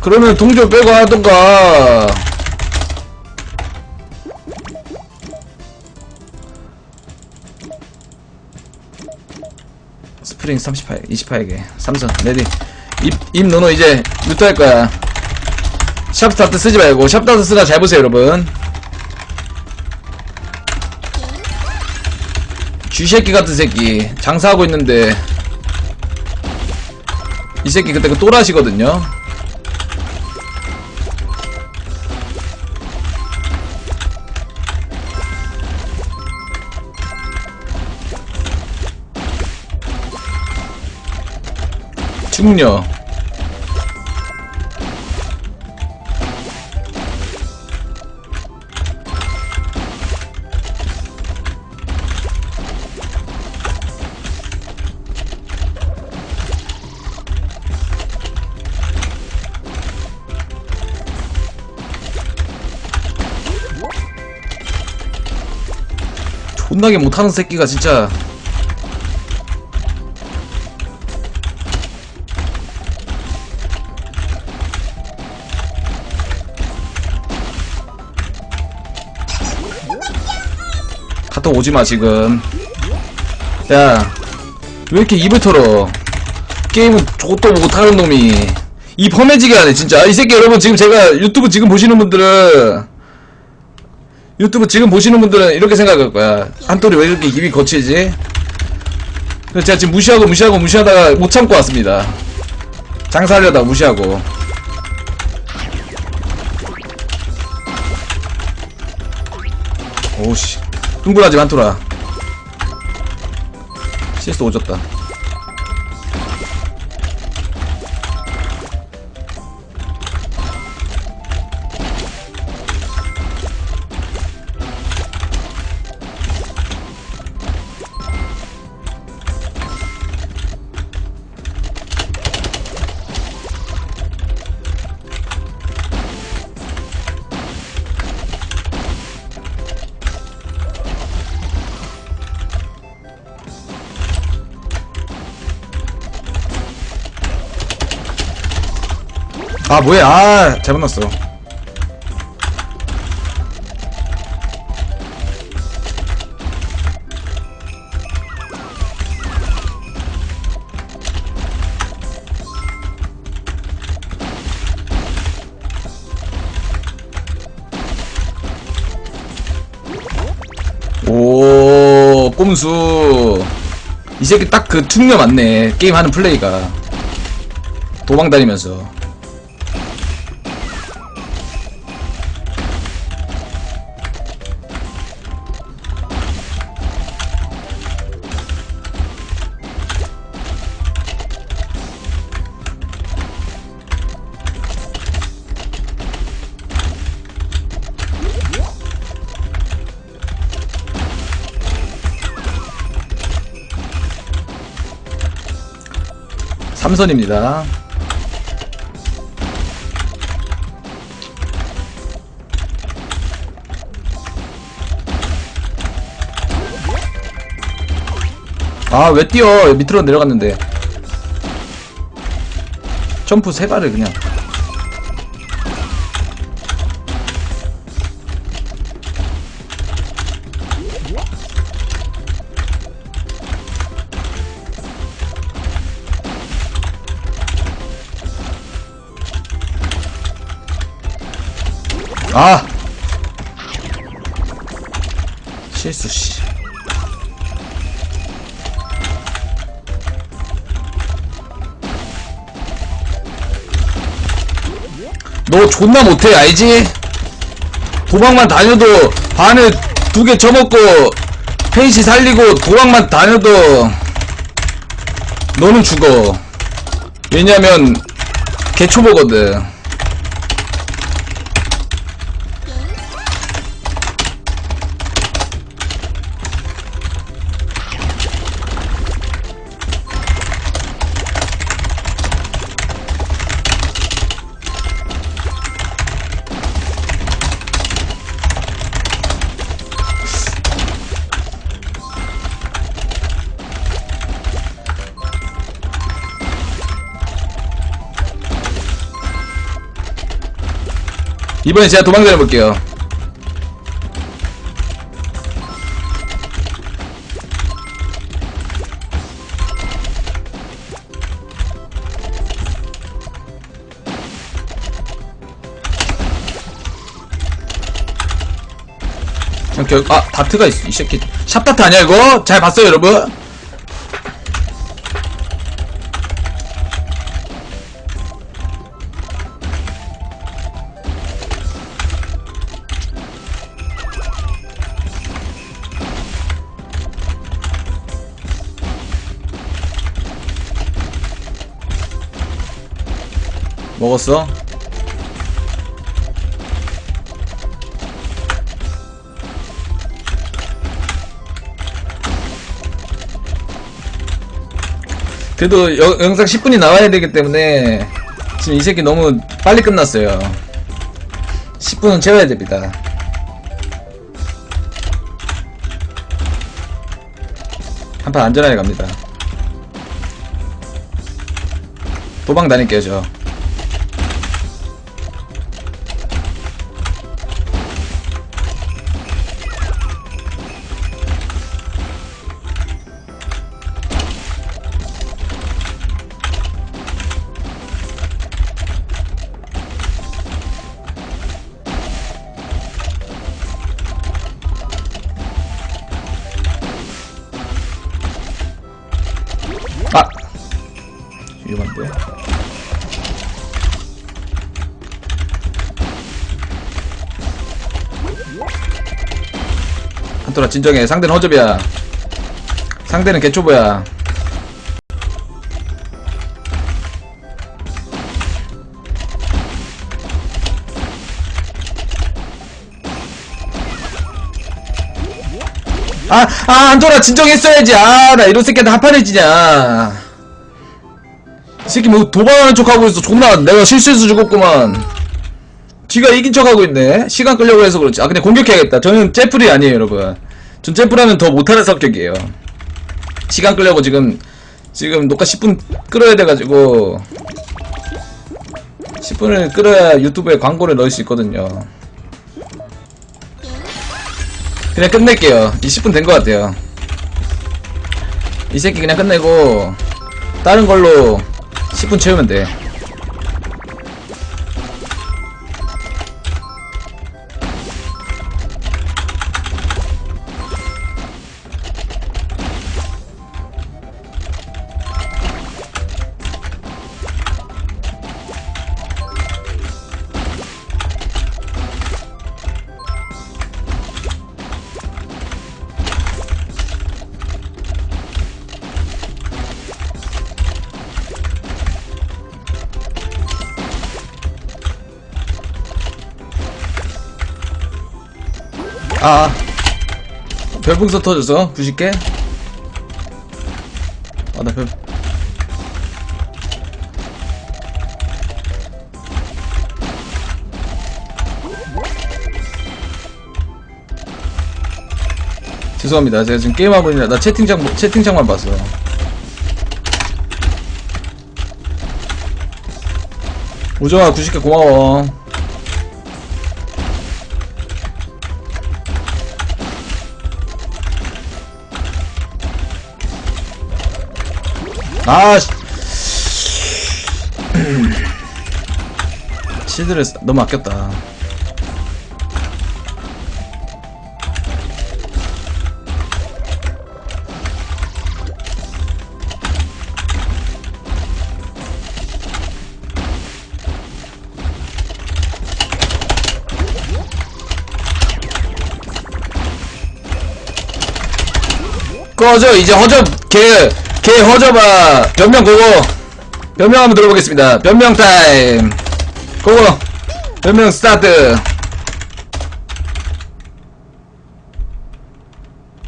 그러면 동조 빼고 하던가. 스프링 38, 28개. 삼성, 레디. 입, 입 노노 이제 유튜 할 거야. 샵 스타트 쓰지 말고, 샵 스타트 쓰나 잘 보세요, 여러분. 쥐새끼 같은 새끼. 장사하고 있는데. 이 새끼 그때 그 또라시거든요. 충녀. 존나게 못하는 새끼가 진짜. 카톡 오지마 지금. 야 왜 이렇게 입을 털어? 게임은 저것도 못하는 놈이. 이 펌해지게 하네 진짜. 이 새끼 여러분 지금 제가 유튜브 지금 보시는 분들은 유튜브 지금 보시는 분들은 이렇게 생각할 거야. 한돌이 왜 이렇게 입이 거치지? 그래서 제가 지금 무시하고 무시하고 무시하다가 못 참고 왔습니다. 장사하려다가 무시하고. 오씨. 흥분하지 만토라 CS 오졌다 아 뭐야? 아 잘못 났어. 오 꼼수. 이 새끼 딱그 충녀 맞네. 게임하는 플레이가. 도망다니면서 삼선입니다. 아, 왜 뛰어? 밑으로 내려갔는데. 점프 세 발을 그냥. 실수, 씨. 너 존나 못해, 알지? 도망만 다녀도 반을 두 개 쳐먹고 페이시 살리고 도망만 다녀도 너는 죽어. 왜냐면 개초보거든. 이번엔 제가 도망 다녀볼게요. 결, 아, 다트가 있어, 이 새끼. 샵다트 아니야, 이거? 잘 봤어요, 여러분? 먹었어? 그래도 여- 영상 10분이 나와야 되기 때문에 지금 이 새끼 너무 빨리 끝났어요. 10분은 채워야 됩니다. 한 판 안전하게 갑니다. 도망 다닐게요, 저. 진정해 상대는 허접이야 상대는 개초보야 아, 아, 한토라 진정했어야지. 아, 나 이런 새끼한테 한판을 지냐. 이 새끼 뭐 도망하는 척 하고 있어. 존나 내가 실수해서 죽었구만. 지가 이긴 척 하고 있네. 시간 끌려고 해서 그렇지. 아, 근데 공격해야겠다. 저는 제플이 아니에요, 여러분. 전 제플하면 더 못하는 성격이에요. 시간 끌려고 지금, 지금 녹화 10분 끌어야 돼가지고. 10분을 끌어야 유튜브에 광고를 넣을 수 있거든요. 그냥 끝낼게요. 이 10분 된 것 같아요. 이 새끼 그냥 끝내고 다른 걸로 10분 채우면 돼. 아. 별풍선 터져서 90개? 아나 별... 죄송합니다. 제가 지금 게임하고 있느라 나 채팅창 채팅창만 봤어 우정아 90개 고마워 아, 씨. 치드를 쓰- 너무 아꼈다. 꺼져 이제 허접 개, 개 허접아 변명 고고. 변명 한번 들어보겠습니다. 변명 타임. 고고. 변명 스타트.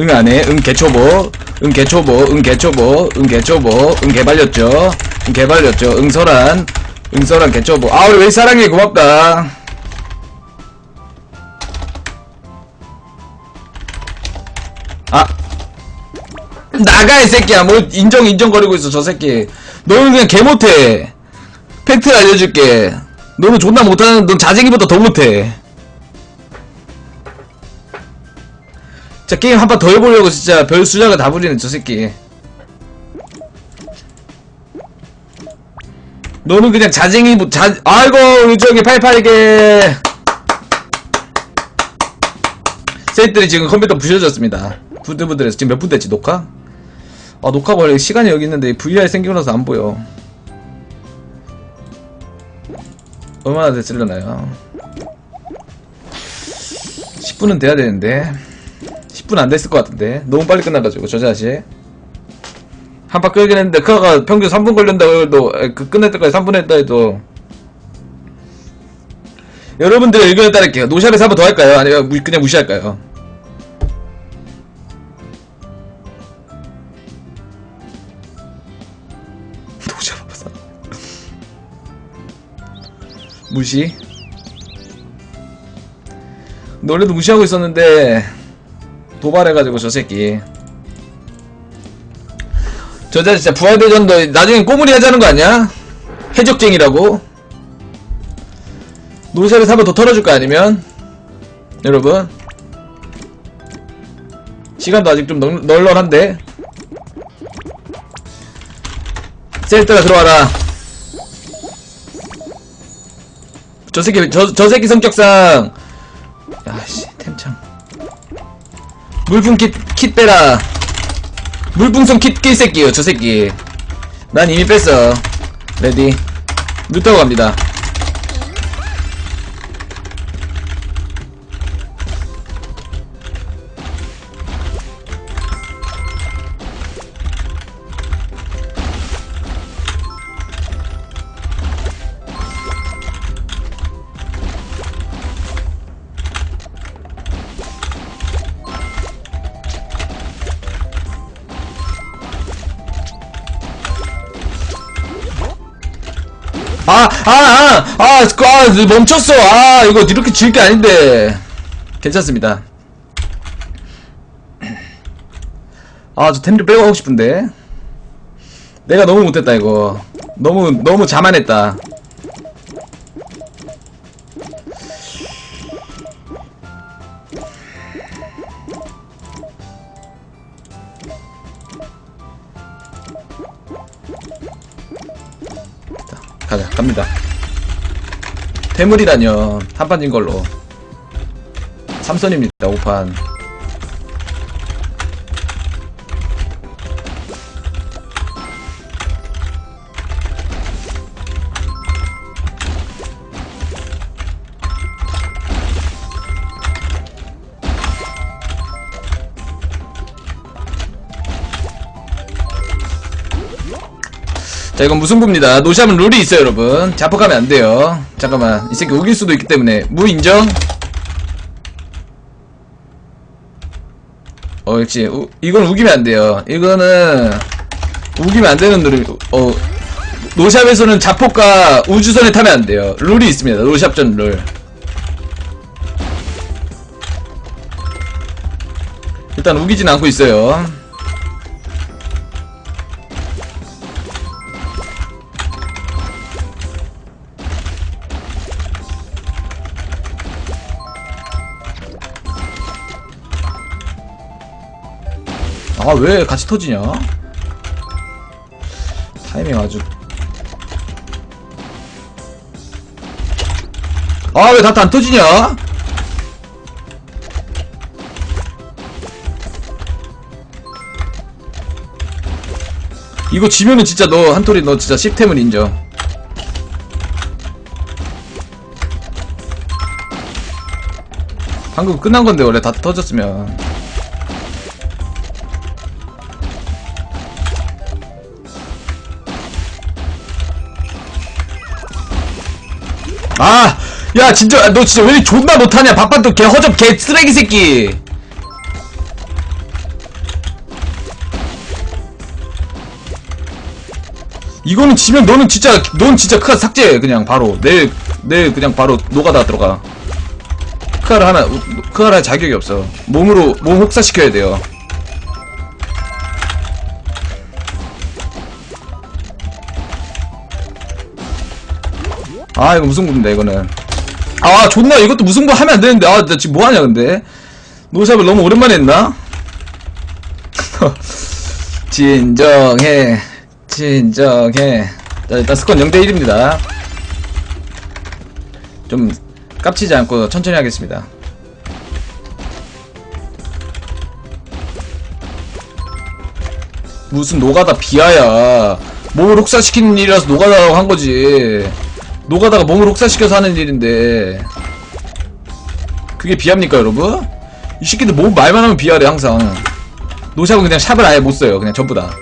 응 안해 응 개초보. 응 개초보 응 개초보. 응 개초보. 응 개발렸죠? 응 개발렸죠? 응 설한 응 설한 개초보. 아 우리 왜 사랑해? 고맙다. 아 나가 이 새끼야 뭐 인정 인정거리고 있어 저 새끼 너는 그냥 개 못해 팩트 알려줄게 너는 존나 못하는, 넌 자쟁이보다 더 못해. 자, 게임 한 판 더 해보려고 진짜 별 수작을 다 부리는 저 새끼. 너는 그냥 자쟁이, 뭐- 자, 아이고, 우리 저기 88개. 셋들이 지금 컴퓨터 부셔졌습니다. 부들부들해서 지금 몇 분 됐지, 녹화? 아, 녹화 원래 시간이 여기 있는데 VR 생기고 나서 안 보여. 얼마나 됐으려나요? 10분은 돼야 되는데. 10분 안 됐을 것 같은데. 너무 빨리 끝나가지고, 저 자식. 한판 끌긴 했는데, 그가 평균 3분 걸린다고 해도, 에, 그 끝날 때까지 3분 했다 해도. 여러분들 의견에 따를게요. 노샵에서 한 번 더 할까요? 아니면 무- 그냥 무시할까요? 무시? 원래도 무시하고 있었는데 도발해가지고 저 새끼. 저자 진짜 부활대전도 나중엔 꼬물이 하자는 거 아니야? 해적쟁이라고? 노샵에서 한번 더 털어줄 거 아니면? 여러분. 시간도 아직 좀 널, 널널한데? 셀트가 들어와라 저 새끼 저, 저 새끼 성격상. 야씨 템창. 물풍 킷, 킷 빼라. 물풍선 킷낄 새끼요 저 새끼. 난 이미 뺐어. 레디. 뮤 타고 갑니다 멈췄어. 아, 이거 이렇게 질 게 아닌데. 괜찮습니다. 아, 저 템좀 빼고 하고 싶은데. 내가 너무 못했다, 이거. 너무, 너무 자만했다. 퇴물이라뇨. 한판 진 걸로. 삼선입니다, 5판. 자, 이건 무승부입니다. 노샵은 룰이 있어요, 여러분. 자폭하면 안 돼요. 잠깐만. 이 새끼 우길 수도 있기 때문에. 무인정? 어, 역시. 우, 이건 우기면 안 돼요. 이거는, 우기면 안 되는 룰이, 어, 노샵에서는 자폭과 우주선에 타면 안 돼요. 룰이 있습니다. 노샵전 룰. 일단 우기진 않고 있어요. 아, 왜 같이 터지냐? 타이밍 아주. 아, 왜 다트 안 터지냐? 이거 지면은 진짜 너, 한토리 너 진짜 10템은 인정. 방금 끝난 건데, 원래 다트 터졌으면. 아, 야, 진짜, 너 진짜 왜 이렇게 존나 못하냐? 밥반도 개 허접 개 쓰레기 새끼. 이거는 지면 너는 진짜, 넌 진짜 크가 삭제, 그냥 바로. 내일, 내일 그냥 바로 노가다 들어가. 크가를 하나, 크가를 할 자격이 없어. 몸으로, 몸 혹사시켜야 돼요. 아 이거 무승부인데 이거는. 아 존나 이것도 무승부 하면 안 되는데. 아 나 지금 뭐하냐 근데. 노샵을 너무 오랜만에 했나? 진정해. 진정해. 자 일단 스권 0대1입니다. 좀 깝치지 않고 천천히 하겠습니다. 무슨 노가다 비하야. 몸을 혹사시키는 일이라서 노가다라고 한 거지 노가다가 몸을 혹사시켜서 하는 일인데. 그게 비합니까 여러분? 이 새끼들 몸 말만 하면 비하래 항상. 노샵은 그냥 샵을 아예 못 써요 그냥 전부 다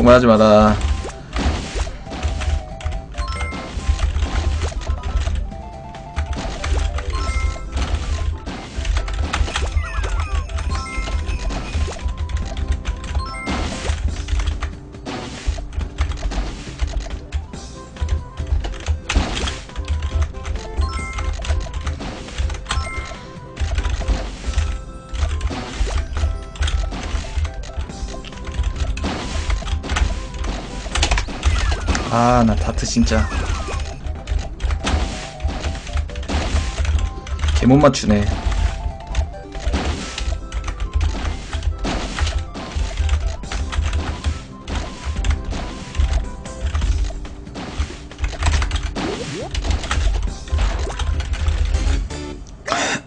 빗속말 하지 마라 아 나 다트 진짜. 개 못 맞추네.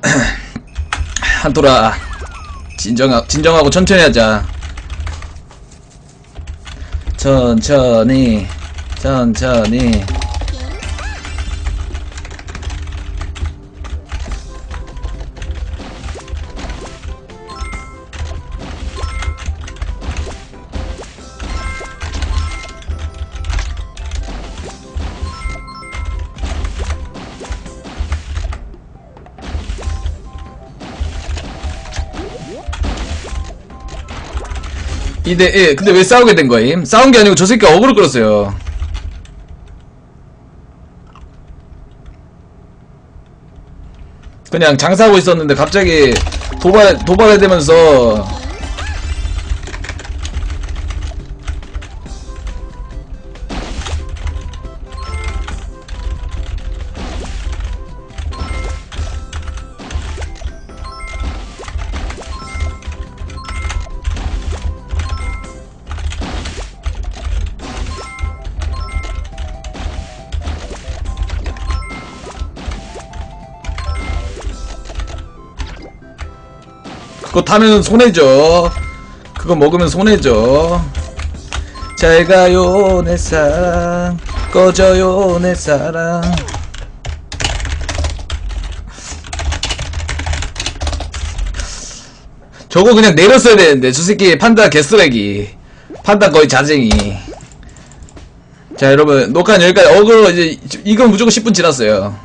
한토라 진정하, 진정하고 천천히 하자. 천천히 천천히 이대 예, 근데 왜 싸우게 된 거임? 싸운 게 아니고 저 새끼가 어그로 끌었어요. 그냥 장사하고 있었는데 갑자기 도발 도발해 되면서 그거 타면 손해죠. 그거 먹으면 손해죠. 잘 가요 내 사랑. 꺼져요 내 사랑. 저거 그냥 내렸어야 되는데 저 새끼 판다 개쓰레기. 판다 거의 자쟁이. 자 여러분 녹화는 여기까지. 어그로 이제 이건 무조건 10분 지났어요.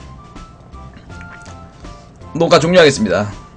녹화 종료하겠습니다